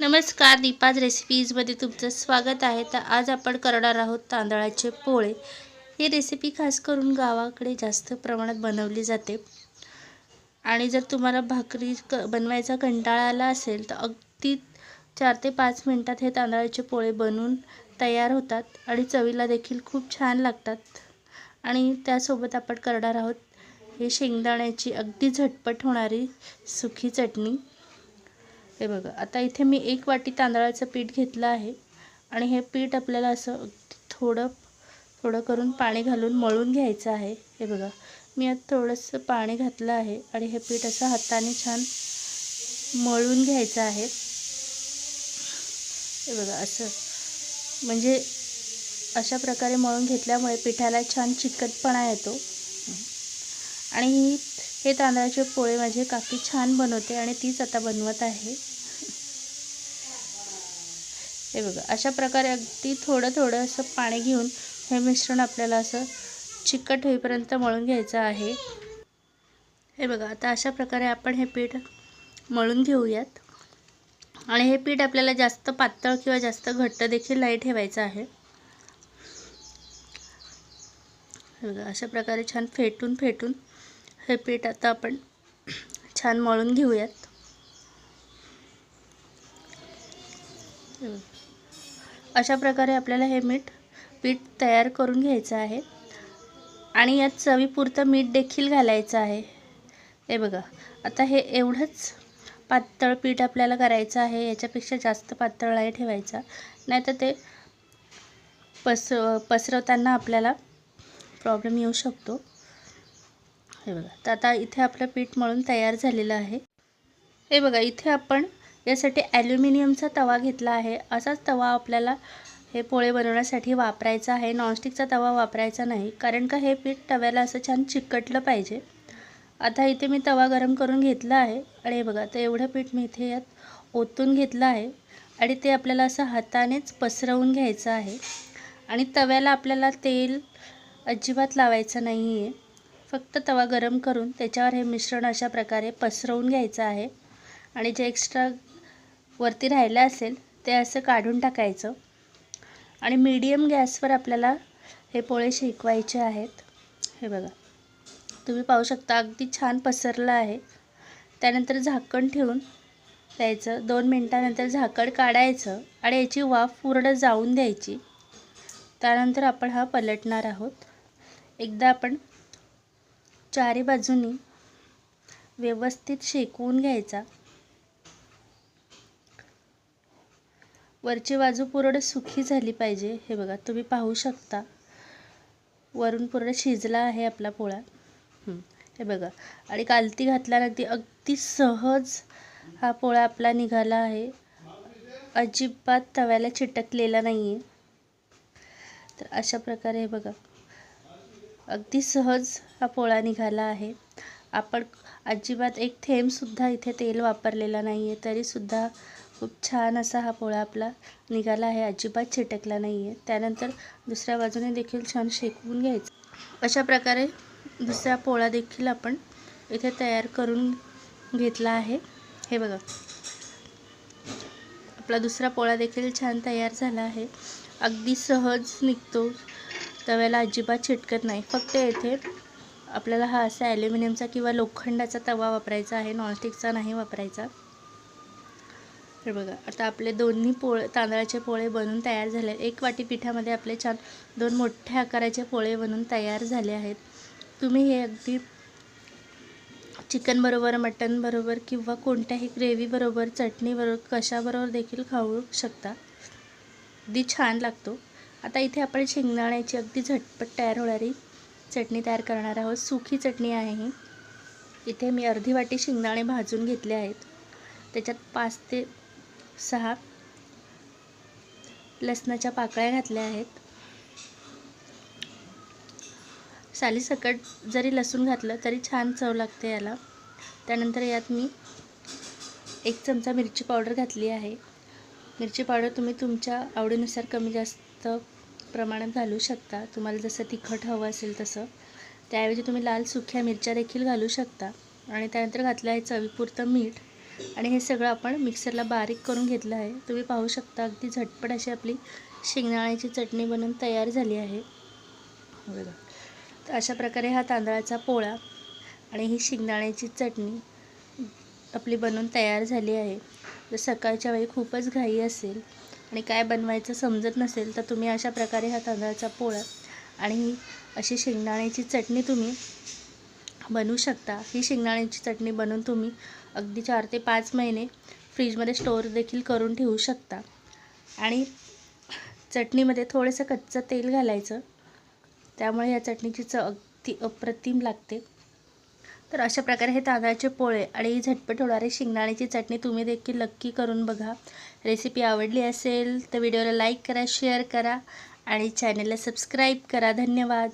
नमस्कार दीपाज रेसिपीजमध्ये तुमचं स्वागत आहे. तर आज आपण करणार आहोत तांदळाचे पोळे. ही रेसिपी खास करून गावाकडे जास्त प्रमाणात बनवली जाते. आणि जर तुम्हाला भाकरी क बनवायचा कंटाळा आला असेल तर अगदी चार ते पाच मिनटात हे तांदळाचे पोळे बनवून तयार होतात आणि चवीला देखील खूप छान लागतात. आणि त्यासोबत आपण करणार आहोत हे शेंगदाण्याची अगदी झटपट होणारी सुखी चटणी. हे बघा आता इथे मी एक वाटी तांदळाचं पीठ घेतलं आहे आणि हे पीठ आपल्याला असं थोडं थोडं करून पाणी घालून मळून घ्यायचं आहे. हे बघा मी आता थोडंसं पाणी घातलं आहे आणि हे पीठ असं हाताने छान मळून घ्यायचं आहे. हे बघा असं म्हणजे अशा प्रकारे मळून घेतल्यामुळे पिठाला छान चिकटपणा येतो. आणि हे तांदळाचे पोळे माझे काकी छान बनवते आणि तीच आता बनवत आहे. हे बघा अशा प्रकारे अगदी थोडं थोडं असं पाणी घेऊन हे मिश्रण आपल्याला असं चिकट होईपर्यंत मळून घ्यायचं आहे. हे बघा आता अशा प्रकारे आपण हे पीठ मळून घेऊयात. आणि हे पीठ आपल्याला जास्त पातळ किंवा जास्त घट्ट देखील नाही ठेवायचं आहे. हे बघा अशा प्रकारे छान फेटून फेटून हे पीठ आता आपण छान मळून घेऊयात. अशा प्रकारे आपल्याला हे मीठ पीठ तयार करून घ्यायचं आहे. आणि यात चवीपुरतं मीठ देखील घालायचं आहे. हे बघा आता हे एवढंच पातळ पीठ आपल्याला करायचं आहे. याच्यापेक्षा जास्त पातळ नाही ठेवायचा. नाहीतर ते पस पसरवताना आपल्याला प्रॉब्लेम येऊ शकतो. हे बघा. तर आता इथे आपलं पीठ मळून तयार झालेलं आहे. हे बघा इथे आपण यासाठी ॲल्युमिनियमचा तवा घेतला आहे. असाच तवा आपल्याला हे पोळे बनवण्यासाठी वापरायचा आहे. नॉनस्टिकचा तवा वापरायचा नाही. कारण का हे पीठ तव्याला असं छान चिकटलं पाहिजे. आता इथे मी तवा गरम करून घेतला आहे. आणि हे बघा तर एवढं पीठ मी इथे यात ओतून घेतलं आहे. आणि ते आपल्याला असं हातानेच पसरवून घ्यायचं आहे. आणि तव्याला आपल्याला तेल अजिबात लावायचं नाही आहे फक्त तवा गरम करून त्याच्यावर हे मिश्रण अशा प्रकारे पसरवून घ्यायचं आहे. आणि जे एक्स्ट्रा वरती राहिलं असेल ते असं काढून टाकायचं. आणि मीडियम गॅसवर आपल्याला हे पोळे शेकवायचे आहेत. हे बघा. तुम्ही पाहू शकता अगदी छान पसरलं आहे. त्यानंतर झाकण ठेवून द्यायचं. दोन मिनटानंतर झाकण काढायचं आणि याची वाफ पूर्ण जाऊन द्यायची. त्यानंतर आपण हा पलटणार आहोत. एकदा आपण चारी बाजूनी व्यवस्थित शेकवून घ्यायचा. वरची बाजू पूर्ण सुखी झाली पाहिजे. हे बघा तुम्ही पाहू शकता. वरून पूर्ण शिजला आहे आपला पोळा. हे बघा. आणि कालती घातल्यानंतर अगदी सहज हा पोळा आपला निघाला आहे. अजिबात तव्याला चिटकलेला नाही आहे तर अशा प्रकारे हे बघा. अगदी सहज हा पोळा निघाला आहे. आपण अजिबात एक थेंबसुद्धा इथे तेल वापरलेला नाही आहे तरीसुद्धा खूप छान असा हा पोळा आपला निघाला आहे. अजिबात चिटकला नाही आहे त्यानंतर दुसऱ्या बाजूने देखील छान शेकवून घ्यायचं. अशा प्रकारे दुसरा पोळा देखील आपण इथे तयार करून घेतला आहे. हे बघा. आपला दुसरा पोळा देखील छान तयार झाला आहे. अगदी सहज निघतो तव्याला अजिबात चिटकत नाही. फक्त येथे आपल्याला हा असा ॲल्युमिनियमचा किंवा लोखंडाचा तवा वापरायचा आहे. नॉनस्टिकचा नाही वापरायचा. हे बघा आता आपले दोन्ही पोळे तांदळाचे पोळे बनून तयार झाले एक वाटी पिठामध्ये आपले छान दोन मोठ्या आकाराचे पोळे बनून तयार झाले आहेत. तुम्ही हे अगदी चिकनबरोबर मटनबरोबर किंवा कोणत्याही ग्रेव्हीबरोबर चटणीबरोबर कशाबरोबर देखील खाऊ शकता. अगदी छान लागतो. आता इथे आपण शेंगदाण्याची अगदी झटपट तयार होणारी चटणी तयार करणार आहोत. सुखी चटणी आहे ही. इथे मी अर्धी वाटी शेंगदाणे भाजून घेतले आहेत. त्याच्यात पाच ते सहा लसणाच्या पाकळ्या घातल्या आहेत. सालीसकट जरी लसूण घातलं तरी छान चव लागते याला. त्यानंतर यात मी एक चमचा मिरची पावडर घातली आहे. मिरची पावडर तुम्ही तुमच्या आवडीनुसार कमी जास्त प्रमाणात घालू शकता. तुम्हाला जसं तिखट हवं असेल तसं. त्याऐवजी तुम्ही लाल सुक्या मिरच्या देखील घालू शकता. आणि त्यानंतर घातलं आहे चवीपुरतं मीठ. आणि हे सगळं आपण मिक्सरला बारीक करून घेतलं आहे. तुम्ही पाहू शकता अगदी झटपट अशी आपली शेंगदाण्याची चटणी बनवून तयार झाली आहे. बघा तर अशा प्रकारे हा तांदळाचा पोळा आणि ही शेंगदाण्याची चटणी आपली बनवून तयार झाली आहे. जर सकाळच्या वेळी खूपच घाई असेल आणि काय बनवायचं समजत नसेल तर तुम्ही अशा प्रकारे हा तांदळाचा पोळा आणि अशी शेंगदाण्याची चटणी तुम्ही बनवू शकता. ही शेंगदाण्याची चटणी बनवून तुम्ही अगदी चार ते पाच महिने फ्रीजमध्ये स्टोअर देखील करून ठेवू शकता. आणि चटणीमध्ये थोडंसं कच्चं तेल घालायचं. त्यामुळे या चटणीची चव अगदी अप्रतिम लागते. तर अशा प्रकारे हे तांदळाचे पोळे आणि ही झटपट होणारी शेंगदाण्याची चटणी तुम्ही देखील नक्की करून बघा. रेसिपी आवडली असेल तर व्हिडिओला लाईक करा शेअर करा आणि चॅनलला सबस्क्राईब करा. धन्यवाद.